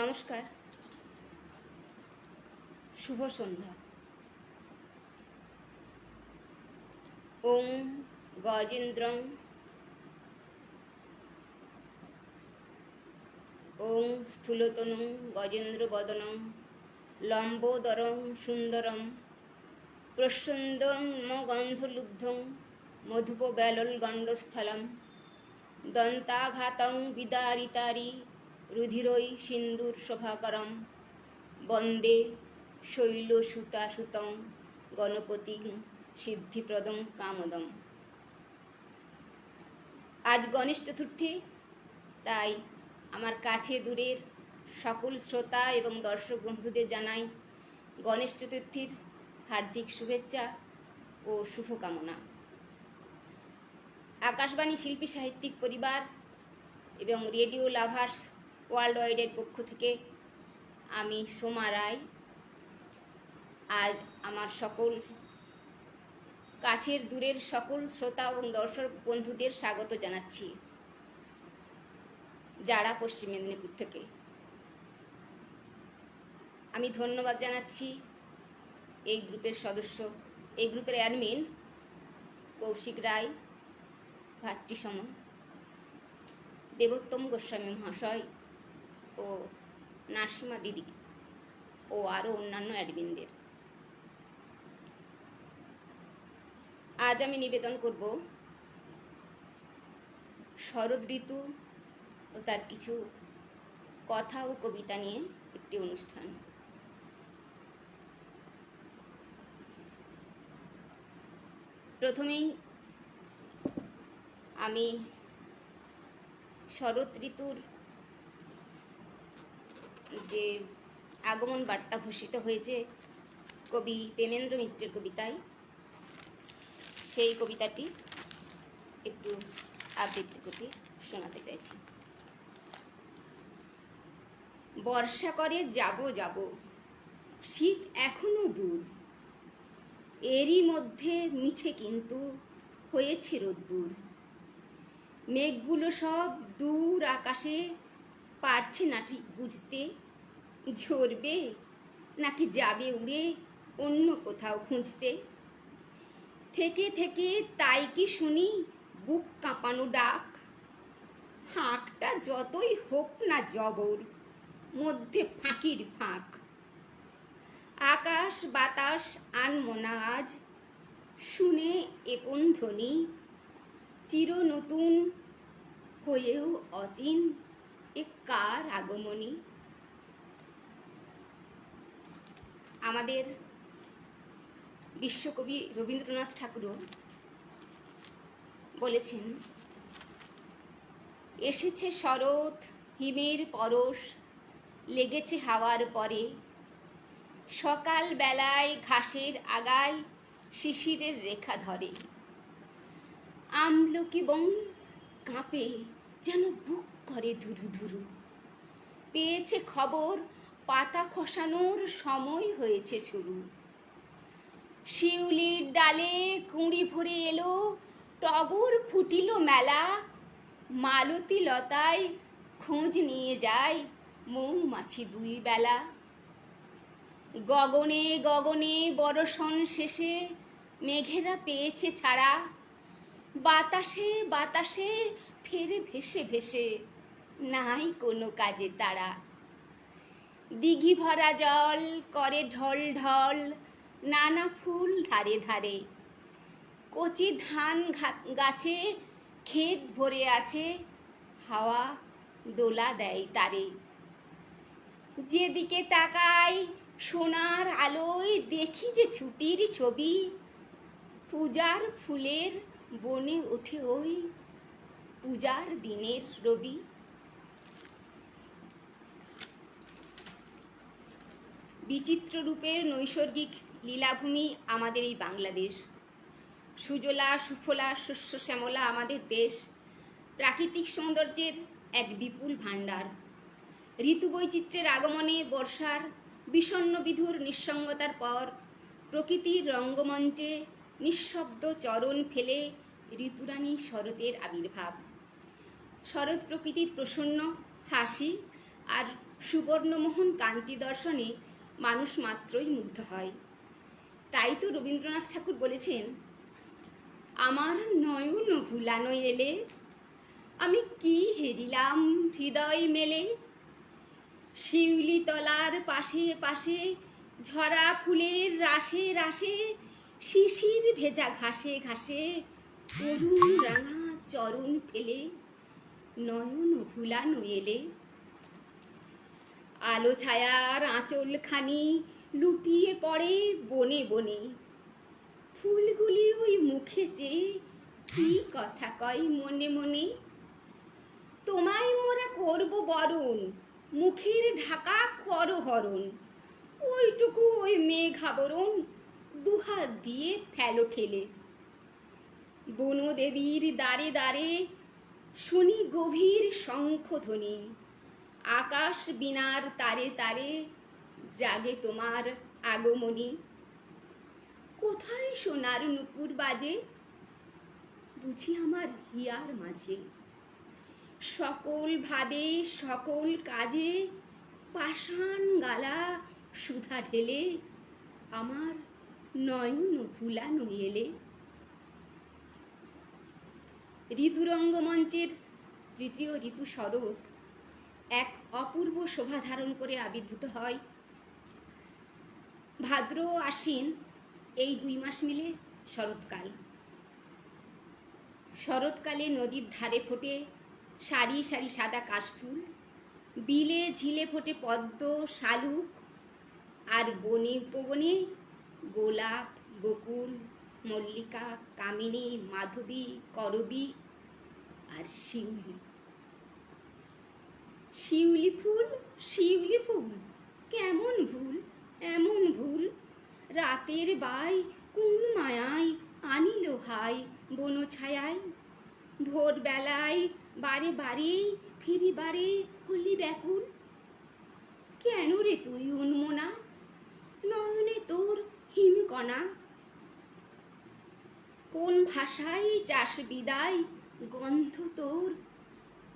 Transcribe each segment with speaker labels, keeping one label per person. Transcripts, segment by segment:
Speaker 1: নমস্কার। শুভ সন্ধ্যা। ওং গজেন্দ্রং। স্থূলতনুং গজেন্দ্র বদনং লম্বোদরং সুন্দরম প্রসন্দং গন্ধলুব্ধং মধুপ ব্যালল গণ্ডস্থলম দন্তাঘাতং বিদারিতারি রুধিরৈ সিন্দুর শোভাকরম। বন্দে শৈলসুতাসুতং গণপতি সিদ্ধিপ্রদং কামদম। আজ গণেশ চতুর্থী, তাই আমার কাছে দূরের সকল শ্রোতা এবং দর্শক বন্ধুদের জানাই গণেশ চতুর্থীর হার্দিক শুভেচ্ছা ও শুভকামনা। আকাশবাণী শিল্পী সাহিত্যিক পরিবার এবং রেডিও লাভার্স ওয়ার্ল্ড ওয়াইডের পক্ষ থেকে আমি সোমা রায়। আজ আমার সকল কাছের দূরের সকল শ্রোতা এবং দর্শক বন্ধুদের স্বাগত জানাচ্ছি যারা পশ্চিম মেদিনীপুর থেকে। আমি ধন্যবাদ জানাচ্ছি এই গ্রুপের সদস্য, এই গ্রুপের অ্যাডমিন কৌশিক রায়, ভাতৃসম, দেবোত্তম গোস্বামী মহাশয় নাসিমা দিদি ও আরও অন্যান্য অ্যাডমিনদের। আজ আমি নিবেদন করব শরৎ ঋতু ও তার কিছু কথা ও কবিতা নিয়ে একটি অনুষ্ঠান। প্রথমেই আমি শরৎ ঋতুর যে আগমন বার্তা ঘোষিত হয়েছে কবি প্রেমেন্দ্র মিত্রের কবিতায়, সেই কবিতাটি একটু আবৃত্তি করে শোনাতে চাইছি। বর্ষা করে যাব যাব। শীত এখনও দূর। এরই মধ্যে মিঠে কিন্তু হয়েছে রোদ্দুর। মেঘগুলো সব দূর আকাশে পারছে না ঠিক বুঝতে? ঝরবে? নাকি যাবে উড়ে অন্য কোথাও খুঁজতে? থেকে থেকে তাই কি শুনি বুক কাঁপানো ডাক? হাঁকটা যতই হোক না জবর, মধ্যে ফাঁকির ফাঁক। আকাশ বাতাস আনমনা আজ, শুনে একন ধ্বনি? চির নতুন হয়েও অচিন। এ কার আগমনী? আমাদের বিশ্বকবি রবীন্দ্রনাথ ঠাকুরও বলেছেন, এসেছে শরৎ, হিমের পরশ, লেগেছে হাওয়ার পরে। সকাল বেলায় ঘাসের আগায় শিশিরের রেখা ধরে। আমলকি বন কাঁপে যেন বুক করে ধুরু ধুরু। পেয়েছে খবর, পাতা খসানোর সময় হয়েছে শুরু। শিউলির ডালে কুঁড়ি ভরে এলো, টগর ফুটিল মেলা। মালতী লতায় খোঁজ নিয়ে যায় মৌমাছি দুই বেলা। গগনে গগনে বরষণ শেষে মেঘেরা পেয়েছে ছাড়া। বাতাসে বাতাসে ফেরে ভেসে ভেসে নাই কোনো কাজে তারা। দিঘি ভরা জল করে ঢল ঢল, নানা ফুল ধারে ধারে। কচি ধান গাছে ক্ষেত ভরে আছে, হাওয়া দোলা দেয় তারে। যেদিকে তাকাই সোনার আলোয় দেখি যে ছুটির ছবি, পূজার ফুলের বনে ওঠে ওই পূজার দিনের রবি। বিচিত্র রূপের নৈসর্গিক লীলাভূমি আমাদের এই বাংলাদেশ। সুজলা, সুফলা, শস্য শ্যামলা আমাদের দেশ। প্রাকৃতিক সৌন্দর্যের এক বিপুল ভাণ্ডার। ঋতু বৈচিত্র্যের আগমনে বর্ষার বিষণ্ণ বিধুর নিঃসঙ্গতার পর প্রকৃতির রঙ্গমঞ্চে নিঃশব্দ চরণ ফেলে ঋতুরানী শরতের আবির্ভাব। শরৎ প্রকৃতির প্রসন্ন, হাসি আর সুবর্ণমোহন কান্তি দর্শনে মানুষ মাত্রই মুগ্ধ হয়। তাই তো রবীন্দ্রনাথ ঠাকুর বলেছেন, আমার নয়ন ভুলানো এলে, আমি কি হেরিলাম হৃদয় মেলে? শিউলি তলার পাশে পাশে, ঝরা ফুলের রাশে রাশে, শিশির ভেজা ঘাসে ঘাসে, অরুণ রাঙা চরণ ফেলে নয়ন ভুলানো এলে। আলো ছায়ার আঁচলখানি লুটিয়ে পড়ে বনে বনে। ফুলগুলি ওই মুখে চেয়ে কি কথা কয় মনে মনে। তোমায় মোরা করব বরণ, মুখের ঢাকা করো হরণ। ওইটুকু ওই মেঘ আবরণ দুহাত দিয়ে ফেলো ঠেলে। বনদেবীর দ্বারে দ্বারে শুনি গভীর শঙ্খধ্বনি। আকাশ বিনার তারে তারে জাগে তোমার আগমনী। কোথায় সোনার নুপুর বাজে? বুঝি আমার হিয়ার মাঝে। সকল ভাবে সকল কাজে পাষাণ গালা সুধা ঢেলে আমার নয়ন ভুলানো এলে। ঋতুরঙ্গ মঞ্চের তৃতীয় ঋতু শরৎ এক অপূর্ব শোভা ধারণ করে আবির্ভূত হয়। ভাদ্র ও আশ্বিন এই দুই মাস মিলে শরৎকাল। শরৎকালে নদীর ধারে ফোটে সারি সারি সাদা কাশফুল, বিলে ঝিলে ফোটে পদ্ম, শালুক আর বনে উপবনে গোলাপ, বকুল, মল্লিকা, কামিনী, মাধবী, করবী আর শিউলি। শিউলি ফুল শিউলি ফুল, কেমন ভুল, এমন ভুল? রাতের বাই কোন মায়ায় আনিল হাই বন ছায়ায় ভোরবেলায় বারে বারে ফিরি বারে হলি ব্যাকুল। কেন রে তুই উন্মনা? নয়নে তোর হিমকণা। কোন ভাষায় চাষ বিদায়? গন্ধ তোর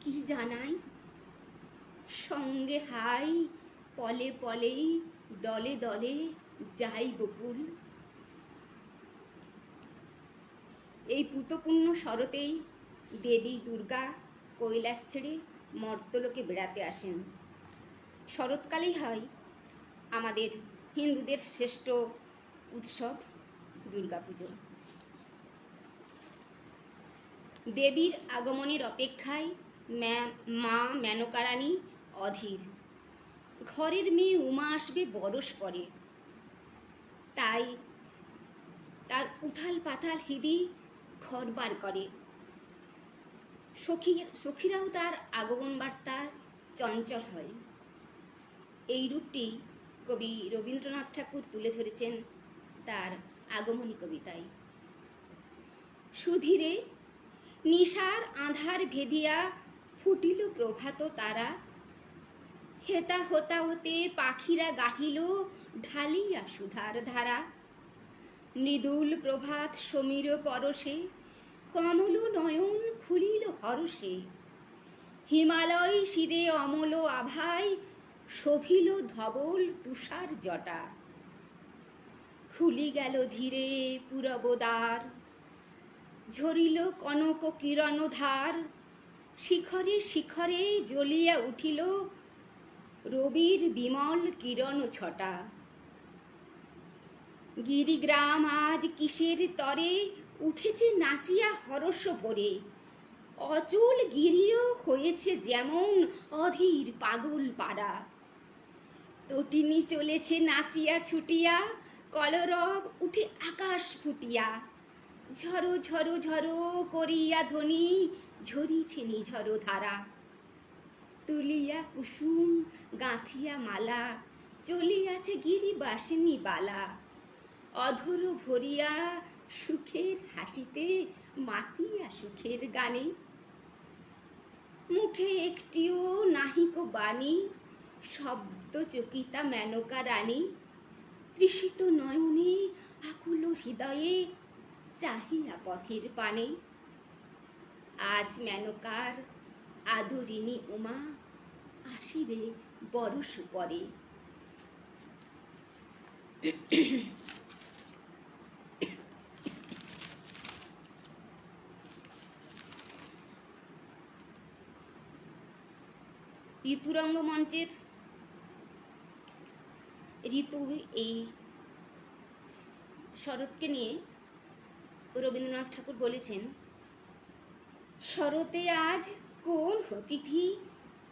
Speaker 1: কি জানাই? সঙ্গে হাই, পলে পলেই, দলে দলে যাই বকুল এই পুতপূর্ণ শরতেই দেবী দুর্গা কৈলাস ছেড়ে মর্তলোকে বেড়াতে আসেন। শরৎকালেই হয় আমাদের হিন্দুদের শ্রেষ্ঠ উৎসব দুর্গাপুজো। দেবীর আগমনের অপেক্ষায় মা, মেনকারানী অধীর। ঘরের মেয়ে উমা আসবে বরস পরে। তাই তার উথাল পাথাল হিদি ঘর বার করে। সখী সখীরাও তার আগমন বার্তার চঞ্চল হয়। এই রূপটি কবি রবীন্দ্রনাথ ঠাকুর তুলে ধরেছেন তার আগমনী কবিতায়। সুধীরে নিশার আধার ভেদিয়া ফুটিল প্রভাত তারা হেতা হোতা হতে পাখিরা গাহিল ঢালিয়া সুধার ধারা। মৃদুল প্রভাত সমীর পরশে, কমল নয়ন খুলিল হরষে। হিমালয় শিরে অমল আভায় শোভিল ধবল তুষার জটা। খুলি গেল ধীরে পুরবদার, ঝরিল কনক কিরণ ধার শিখরে শিখরে জ্বলিয়া উঠিল রবির বিমল কিরণ ছটা। গিরিগ্রাম আজ কিসের তরে? উঠেছে নাচিয়া হরস ভরে। অচল গিরিও হয়েছে যেমন অধীর পাগল পাড়া। তটিনী চলেছে নাচিয়া ছুটিয়া, কলরব উঠে আকাশ ফুটিয়া। ঝরো ঝরো ঝরো করিয়া ধ্বনি ঝরিছে নিঝরো ধারা। তুলিয়া কুসুম, গাঁথিয়া মালা, চলিয়াছে গিরিবাসিনী বালা। অধর ভরিয়া সুখের হাসিতে মাতিয়া সুখের গানে। মুখে একটিও নাহিক বাণী, শব্দ চকিতা মেনকা রানী তৃষিত নয়নে আকুল হৃদয়ে চাহিয়া পথের পানে। আজ মেনকার আদরিনী উমা আসিবে বরস পরে। ঋতুরঙ্গ মঞ্চের ঋতু এই শরৎকে নিয়ে রবীন্দ্রনাথ ঠাকুর বলেছেন, শরতে আজ কোন অতিথি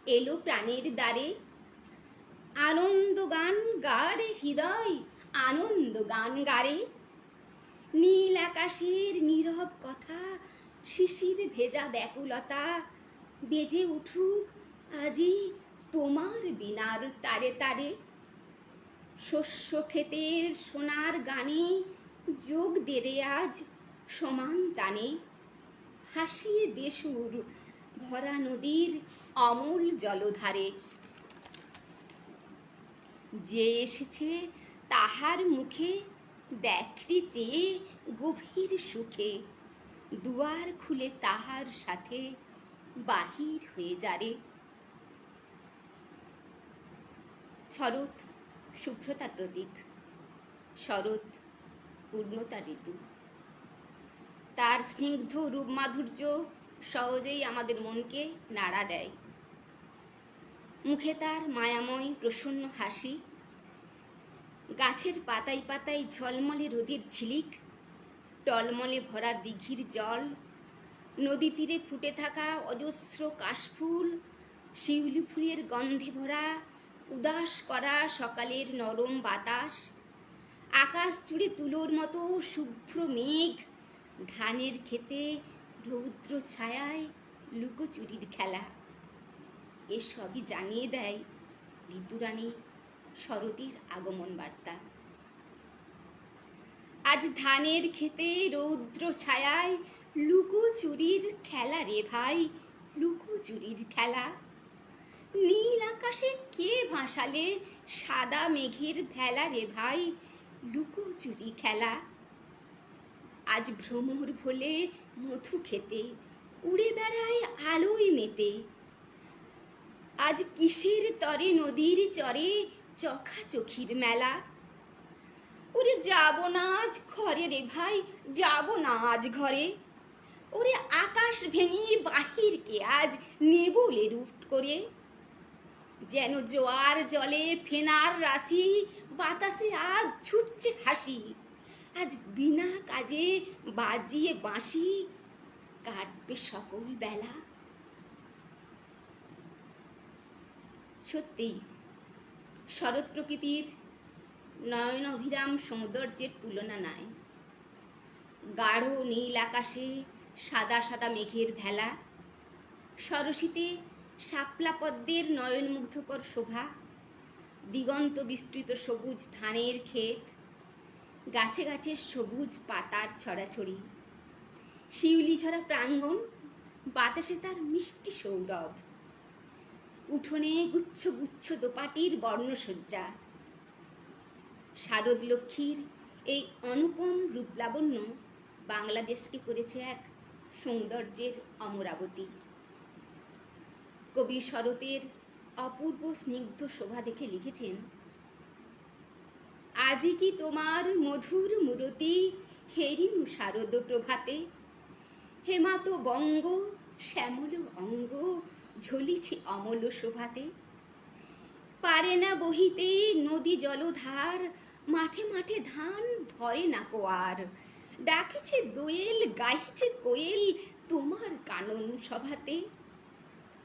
Speaker 1: এলো প্রাণের দ্বারে। আনন্দ গান গারে হৃদয় আনন্দ গান গারে নীল আকাশের নীরব কথা, শিশির ভেজা ব্যাকুলতা, বেজে উঠুক আজি তোমার বিনার তারে তারে। শস্য ক্ষেতের সোনার গানে যোগ দেরে আজ সমান তানে। হাসিয়ে দেশুর ভরা নদীর অমল জলধারে। যে এসেছে তাহার মুখে দেখলি চেয়ে গভীর সুখে। দুয়ার খুলে তাহার সাথে বাহির হয়ে যারে শরৎ শুভ্রতার প্রতীক। শরৎ পূর্ণতার ঋতু। তার স্নিগ্ধ রূপ মাধুর্য সহজেই আমাদের মনকে নাড়া দেয়। মুখে তার মায়াময় প্রসন্ন হাসি, গাছের পাতায় পাতায় ঝলমলে রোদের ঝিলিক, টলমলে ভরা দিঘির জল, নদী তীরে ফুটে থাকা অজস্র কাশফুল, শিউলি ফুলের গন্ধে ভরা, উদাস করা সকালের নরম বাতাস, আকাশ জুড়ে তুলোর মতো শুভ্র মেঘ, ধানের খেতে রৌদ্র ছায়ায় লুকোচুরির খেলা। এসবই জানিয়ে দেয় ঋতুরানী শরতের আগমন বার্তা। আজ ধানের খেতে রৌদ্র ছায়ায় লুকোচুরির খেলা রে ভাই লুকোচুরির খেলা। নীল আকাশে কে ভাসালে সাদা মেঘের ভেলা রে ভাই লুকোচুরি খেলা। আজ ভ্রমর ভোলে মধু খেতে, উড়ে বেড়ায় আলোয় মেতে। আজ কিসের তরে নদীর চরে চোখাচোখির মেলা? ওরে যাব না আজ ঘরে রে ভাই, যাব না আজ ঘরে। ওরে আকাশ ভেঙে বাহিরকে আজ নেবুলে রুট করে? যেন জোয়ার জলে ফেনার রাশি, বাতাসে আজ ছুটছে হাসি। আজ বিনা কাজে বাজিয়ে বাঁশি কাটবে সকল বেলা। সত্যি, শরৎ প্রকৃতির নয়ন অভিরাম সৌন্দর্যের তুলনা নাই। গাঢ় নীল আকাশে সাদা সাদা মেঘের ভেলা। সরসীতে শাপলা পদ্মের নয়নমুগ্ধকর শোভা। দিগন্ত বিস্তৃত সবুজ ধানের ক্ষেত। গাছে গাছে সবুজ পাতার ছড়াছড়ি। শিউলি ঝরা প্রাঙ্গণ, বাতাসে তার মিষ্টি সৌরভ। উঠোনে গুচ্ছ গুচ্ছ দোপাটির বর্ণসজ্জা। শারদ লক্ষ্মীর এই অনুপম রূপলাবণ্য বাংলাদেশকে করেছে এক সৌন্দর্যের অমরাবতী। কবি শরতের অপূর্ব স্নিগ্ধ শোভা দেখে লিখেছেন আজি কি তোমার মধুর মূরতি? হেরিনু শারদ প্রভাতে। হেমাত বঙ্গ, শ্যামল অঙ্গ ঝলিছে অমল শোভাতে। পারে না বহিতে নদী জলধার, মাঠে মাঠে ধান ধরে না কোয়ার। ডাকিছে দোয়েল গাইছে কোয়েল তোমার কানন সভাতে।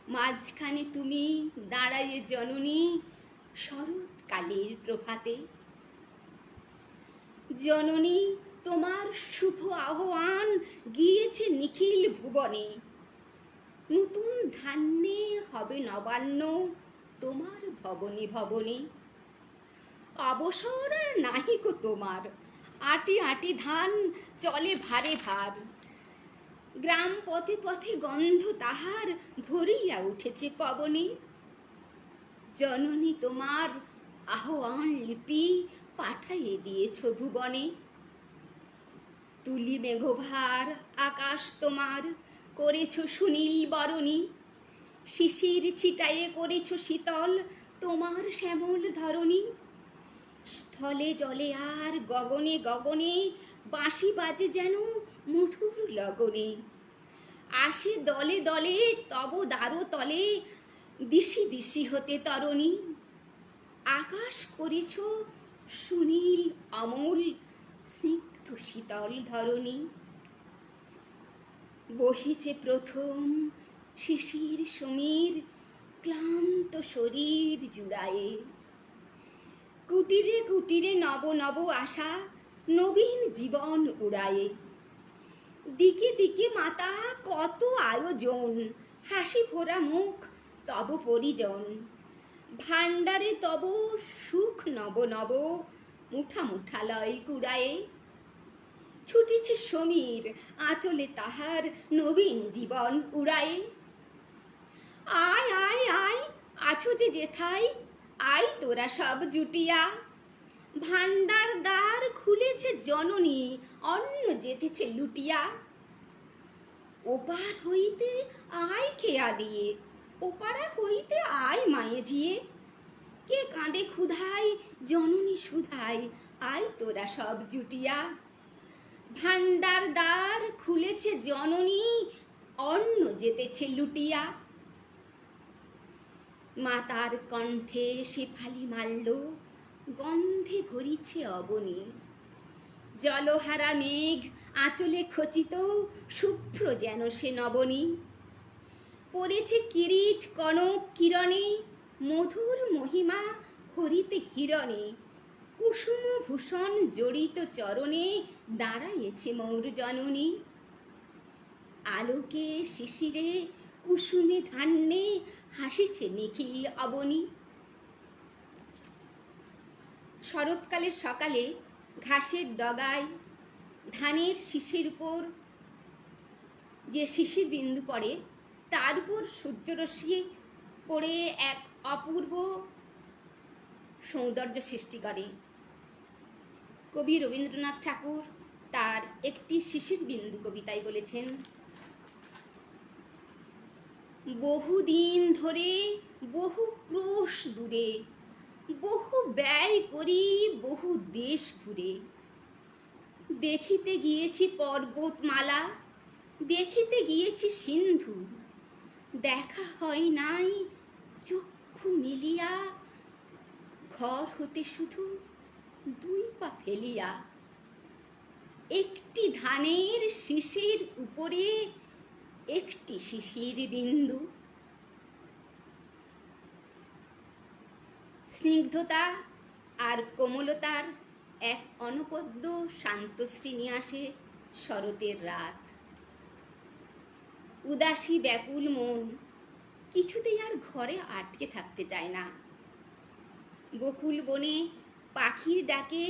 Speaker 1: মাঝখানে তুমি, দাঁড়ায়ে জননী, শরৎকালের প্রভাতে। জননী, তোমার শুভ আহ্বান গিয়েছে নিখিল ভুবনে। নতুন ধান্যে হবে নবান্ন তোমার ভবনে ভবনে। অবসর আর নাহিকো তোমার, আটি আটি ধান চলে ভারে ভার। গ্রাম পথে পথে গন্ধ তাহার ভরিয়া উঠেছে পবনে। জননী, তোমার আহ্বান লিপি পাঠাইয়ে দিয়েছ ভুবনে। তুলি মেঘভার, আকাশ তোমার, করেছ সুনীল বরণী। শিশির ছিটাইয়ে করেছ শীতল, তোমার শ্যামল ধরণী। স্থলে জলে আর গগনে গগনে, বাঁশি বাজে যেন মধুর লগনে। আসে দলে দলে, তব দ্বারো তলে, দিশি দিশি হতে তরণী। আকাশ করেছ সুনীল, আমল, স্নিগ্ধ শীতল ধরণী। বসেছে প্রথম শিশির সমীর, ক্লান্ত শরীর জুড়ায়ে। কুটিরে কুটিরে নব নব আশা নবীন জীবন উড়ায়ে। দিকে দিকে মাতা কত আয়োজন, হাসি ভরা মুখ তব পরিজন। ভাণ্ডারে তব সুখ নব নব, মুঠা মুঠা লয় কুড়ায়ে। ছুটিছে সমীর, আঁচলে তাহার নবীন জীবন উড়ায়ে। আয় আয় আয়, আছো যে যেথায়, আয় তোরা সব জুটিয়া। ভাণ্ডার দ্বার খুলেছে জননী, অন্ন যেতেছে লুটিয়া। ওপার হইতে আয় খেয়া দিয়ে ওপারা হইতে আয় মায়ে জিয়ে কে কাঁদে ক্ষুধায়, জননী সুধায়, আয় তোরা সব জুটিয়া। ভাণ্ডার দ্বার খুলেছে জননী, অন্ন যেতেছে লুটিয়া। মাতার কণ্ঠে সে ফালি মারল, গন্ধে ভরিছে অবনী। জলহারা মেঘ আঁচলে খচিত, শুভ্র যেন সে নবনী। পড়েছে কিরিট, কনক, কিরণে, মধুর মহিমা হরিতে হিরণে। কুসুম ভূষণ জড়িত চরণে দাঁড়াইছে মৌর জননী আলোকে শিশিরে কুসুমে ধান্যে হাসিছে নিখিল অবনী। শরৎকালের সকালে ঘাসের ডগায় ধানের শিশির উপর যে শিশির বিন্দু পড়ে তার উপর সূর্যরশ্মি পড়ে এক অপূর্ব সৌন্দর্য সৃষ্টি করে। কবি রবীন্দ্রনাথ ঠাকুর তার একটি শিশির বিন্দু কবিতায় বলেছেন, বহুদিন ধরে বহু ক্রোশ দূরে, বহু ব্যয় করি বহু দেশ ঘুরে। দেখিতে গিয়েছি পর্বতমালা, দেখিতে গিয়েছি সিন্ধু দেখা হয় নাই, চক্ষু মিলিয়া, ঘর হতে শুধু দুই পা ফেলিয়া। একটি ধানের শিশির উপরে একটি শিশির বিন্দু। স্নিগ্ধতা আর কোমলতার এক অনবদ্য শান্তশ্রী নিয়ে আসে শরতের রাত। উদাসী ব্যাকুল মন। কিছুতেই আর ঘরে আটকে থাকতে চায় না। বকুল বনে পাখির ডাকে